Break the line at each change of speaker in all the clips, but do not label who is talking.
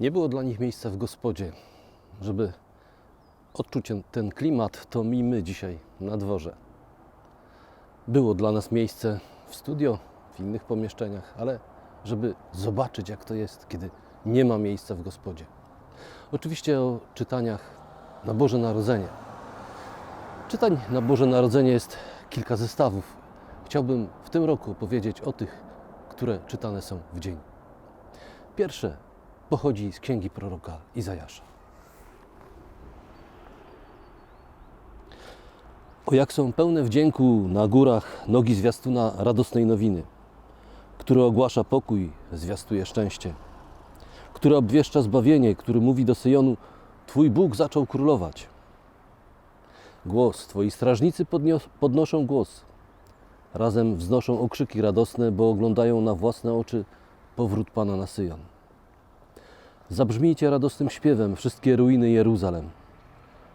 Nie było dla nich miejsca w gospodzie, żeby odczuć ten- klimat, to mi my dzisiaj na dworze. Było dla nas miejsce w studio, w innych pomieszczeniach, ale żeby zobaczyć, jak to jest, kiedy nie ma miejsca w gospodzie. Oczywiście o czytaniach na Boże Narodzenie. Czytań na Boże Narodzenie jest kilka zestawów. Chciałbym w tym roku opowiedzieć o tych, które czytane są w dzień. Pierwsze pochodzi z księgi proroka Izajasza. O jak są pełne wdzięku na górach nogi zwiastuna radosnej nowiny, który ogłasza pokój, zwiastuje szczęście, który obwieszcza zbawienie, który mówi do Syjonu: Twój Bóg zaczął królować. Głos, Twoi strażnicy podnoszą głos. Razem wznoszą okrzyki radosne, bo oglądają na własne oczy powrót Pana na Syjon. Zabrzmijcie radosnym śpiewem wszystkie ruiny Jeruzalem,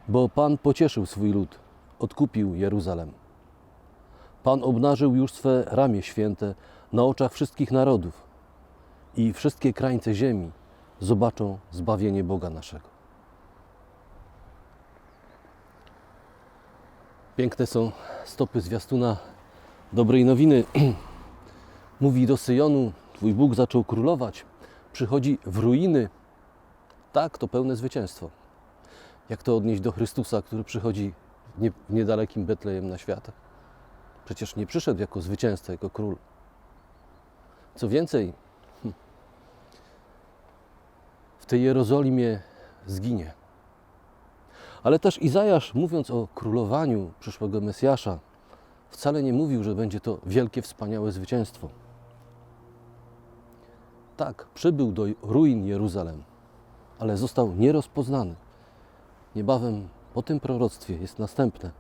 bo Pan pocieszył swój lud, odkupił Jeruzalem. Pan obnażył już swe ramię święte na oczach wszystkich narodów i wszystkie krańce ziemi zobaczą zbawienie Boga naszego. Piękne są stopy zwiastuna dobrej nowiny. Mówi do Syjonu, Twój Bóg zaczął królować, przychodzi w ruiny. Tak, to pełne zwycięstwo. Jak to odnieść do Chrystusa, który przychodzi w nie- w niedalekim Betlejem na świat? Przecież nie przyszedł jako zwycięzca, jako król. Co więcej, hm, w tej Jerozolimie zginie. Ale też Izajasz, mówiąc o królowaniu przyszłego Mesjasza, wcale nie mówił, że będzie to wielkie, wspaniałe zwycięstwo. Tak, przybył do ruin Jeruzalem, ale został nierozpoznany. Niebawem po tym proroctwie jest następne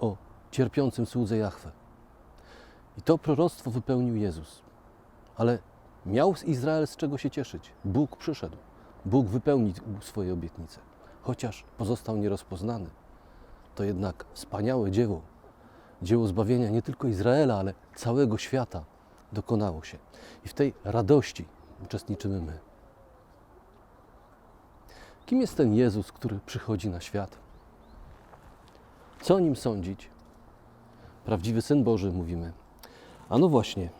o cierpiącym słudze Jahwe. I to proroctwo wypełnił Jezus. Ale miał Izrael z czego się cieszyć. Bóg przyszedł. Bóg wypełnił swoje obietnice. Chociaż pozostał nierozpoznany, to jednak wspaniałe dzieło, dzieło zbawienia nie tylko Izraela, ale całego świata dokonało się. I w tej radości uczestniczymy my. Kim jest ten Jezus, który przychodzi na świat? Co o nim sądzić? Prawdziwy Syn Boży, mówimy. A no właśnie.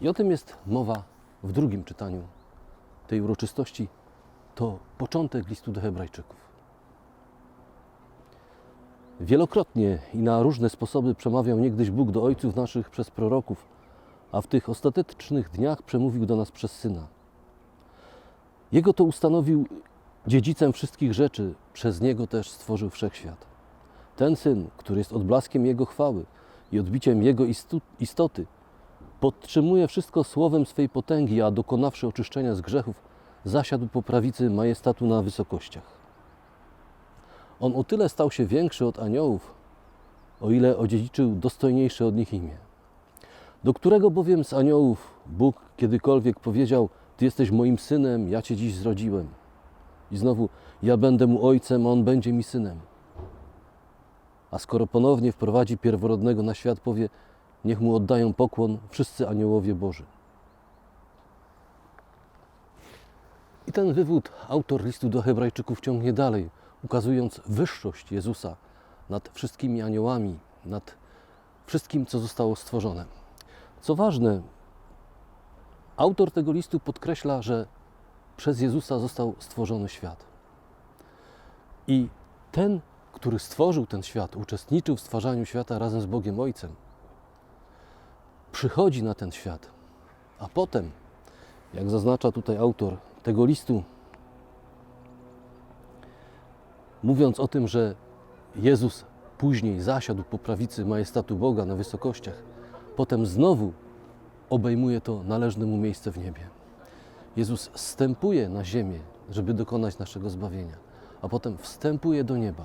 I o tym jest mowa w drugim czytaniu tej uroczystości. To początek listu do Hebrajczyków. Wielokrotnie i na różne sposoby przemawiał niegdyś Bóg do ojców naszych przez proroków, a w tych ostatecznych dniach przemówił do nas przez Syna. Jego to ustanowił dziedzicem wszystkich rzeczy, przez Niego też stworzył wszechświat. Ten Syn, który jest odblaskiem Jego chwały i odbiciem Jego istoty, podtrzymuje wszystko słowem swej potęgi, a dokonawszy oczyszczenia z grzechów, zasiadł po prawicy majestatu na wysokościach. On o tyle stał się większy od aniołów, o ile odziedziczył dostojniejsze od nich imię. Do którego bowiem z aniołów Bóg kiedykolwiek powiedział: Ty jesteś moim synem, ja cię dziś zrodziłem. I znowu, ja będę mu ojcem, a on będzie mi synem. A skoro ponownie wprowadzi pierworodnego na świat, powie: Niech mu oddają pokłon wszyscy aniołowie Boży. I ten wywód autor listu do Hebrajczyków ciągnie dalej, ukazując wyższość Jezusa nad wszystkimi aniołami, nad wszystkim, co zostało stworzone. Co ważne, autor tego listu podkreśla, że przez Jezusa został stworzony świat. I ten, który stworzył ten świat, uczestniczył w stwarzaniu świata razem z Bogiem Ojcem, przychodzi na ten świat, a potem, jak zaznacza tutaj autor tego listu, mówiąc o tym, że Jezus później zasiadł po prawicy majestatu Boga na wysokościach, potem znowu obejmuje to należne mu miejsce w niebie. Jezus wstępuje na ziemię, żeby dokonać naszego zbawienia, a potem wstępuje do nieba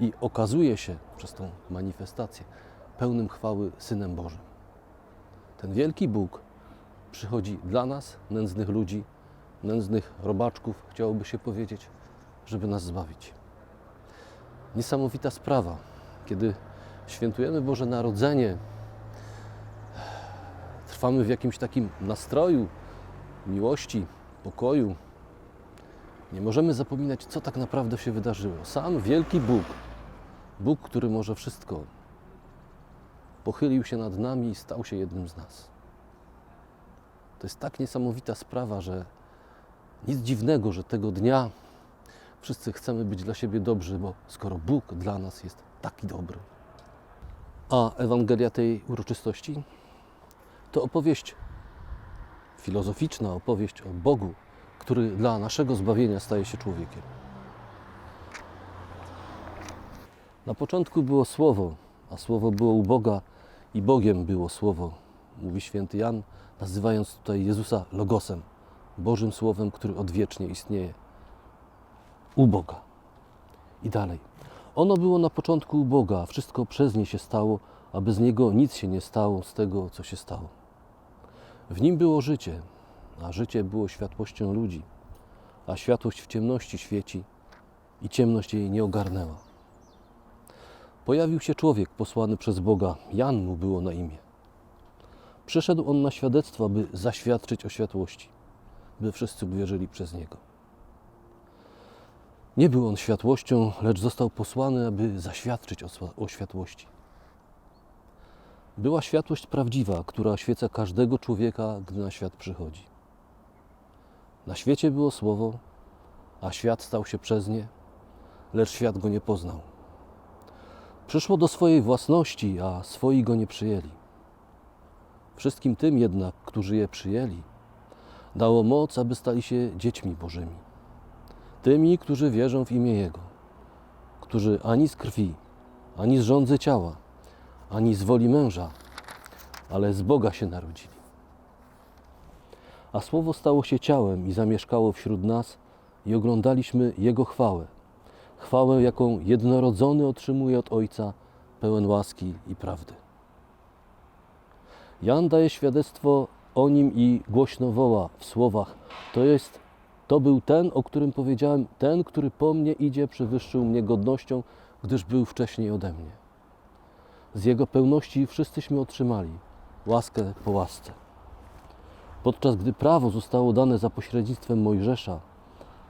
i okazuje się przez tą manifestację pełnym chwały Synem Bożym. Ten wielki Bóg przychodzi dla nas, nędznych ludzi, nędznych robaczków, chciałoby się powiedzieć, żeby nas zbawić. Niesamowita sprawa, kiedy świętujemy Boże Narodzenie, trwamy w jakimś takim nastroju miłości, pokoju, Nie możemy zapominać, co tak naprawdę się wydarzyło. Sam wielki Bóg, Bóg, który może wszystko, pochylił się nad nami i stał się jednym z nas. To jest tak niesamowita sprawa, że nic dziwnego, że tego dnia wszyscy chcemy być dla siebie dobrzy, bo skoro Bóg dla nas jest taki dobry. A Ewangelia tej uroczystości to opowieść filozoficzna, opowieść o Bogu, który dla naszego zbawienia staje się człowiekiem. Na początku było Słowo, a Słowo było u Boga i Bogiem było Słowo, mówi święty Jan, nazywając tutaj Jezusa Logosem, Bożym Słowem, który odwiecznie istnieje u Boga. I dalej. Ono było na początku u Boga, a wszystko przez nie się stało, a bez niego nic się nie stało z tego, co się stało. W nim było życie, a życie było światłością ludzi, a światłość w ciemności świeci i ciemność jej nie ogarnęła. Pojawił się człowiek posłany przez Boga, Jan mu było na imię. Przyszedł on na świadectwo, by zaświadczyć o światłości, by wszyscy uwierzyli przez niego. Nie był on światłością, lecz został posłany, aby zaświadczyć o, o światłości. Była światłość prawdziwa, która oświeca każdego człowieka, gdy na świat przychodzi. Na świecie było słowo, a świat stał się przez nie, lecz świat go nie poznał. Przyszło do swojej własności, a swoi go nie przyjęli. Wszystkim tym jednak, którzy je przyjęli, dało moc, aby stali się dziećmi Bożymi. Tymi, którzy wierzą w imię Jego, którzy ani z krwi, ani z rządzy ciała, ani z woli męża, ale z Boga się narodzili. A Słowo stało się ciałem i zamieszkało wśród nas i oglądaliśmy Jego chwałę. Chwałę, jaką jednorodzony otrzymuje od Ojca, pełen łaski i prawdy. Jan daje świadectwo o nim i głośno woła w słowach: To jest, to był ten, o którym powiedziałem, ten, który po mnie idzie, przewyższył mnie godnością, gdyż był wcześniej ode mnie. Z jego pełności wszyscyśmy otrzymali łaskę po łasce. Podczas gdy prawo zostało dane za pośrednictwem Mojżesza,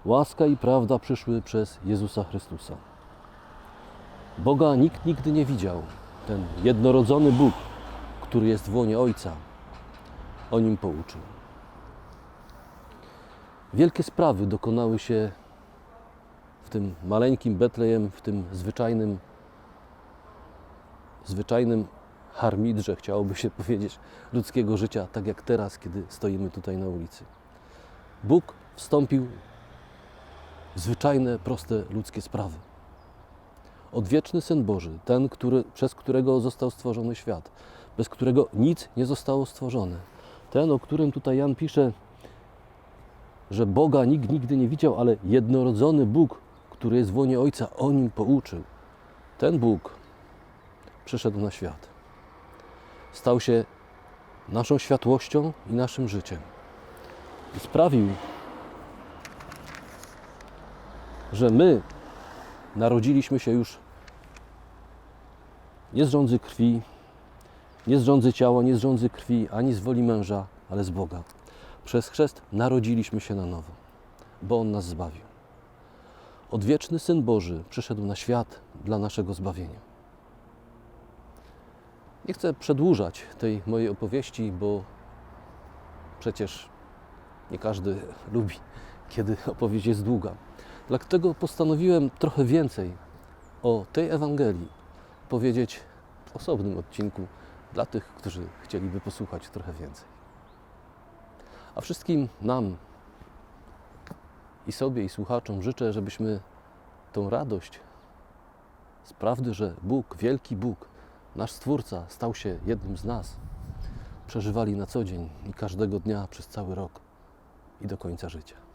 łaska i prawda przyszły przez Jezusa Chrystusa. Boga nikt nigdy nie widział. Ten jednorodzony Bóg, który jest w łonie Ojca, o nim pouczył. Wielkie sprawy dokonały się w tym maleńkim Betlejem, w tym zwyczajnym, zwyczajnym harmidrze, chciałoby się powiedzieć, ludzkiego życia, tak jak teraz, kiedy stoimy tutaj na ulicy. Bóg wstąpił w zwyczajne, proste ludzkie sprawy. Odwieczny Syn Boży, ten, który, przez którego został stworzony świat, bez którego nic nie zostało stworzone. Ten, o którym tutaj Jan pisze, że Boga nikt nigdy nie widział, ale jednorodzony Bóg, który jest w łonie Ojca, o nim pouczył. Ten Bóg przyszedł na świat. Stał się naszą światłością i naszym życiem. I sprawił, że my narodziliśmy się już nie z rządzy krwi, nie z rządzy ciała, nie z rządzy krwi, ani z woli męża, ale z Boga. Przez chrzest narodziliśmy się na nowo, bo On nas zbawił. Odwieczny Syn Boży przyszedł na świat dla naszego zbawienia. Nie chcę przedłużać tej mojej opowieści, bo przecież nie każdy lubi, kiedy opowieść jest długa. Dlatego postanowiłem trochę więcej o tej Ewangelii powiedzieć w osobnym odcinku dla tych, którzy chcieliby posłuchać trochę więcej. A wszystkim nam i sobie, i słuchaczom życzę, żebyśmy tą radość z prawdy, że Bóg, wielki Bóg, nasz Stwórca, stał się jednym z nas, przeżywali na co dzień i każdego dnia przez cały rok i do końca życia.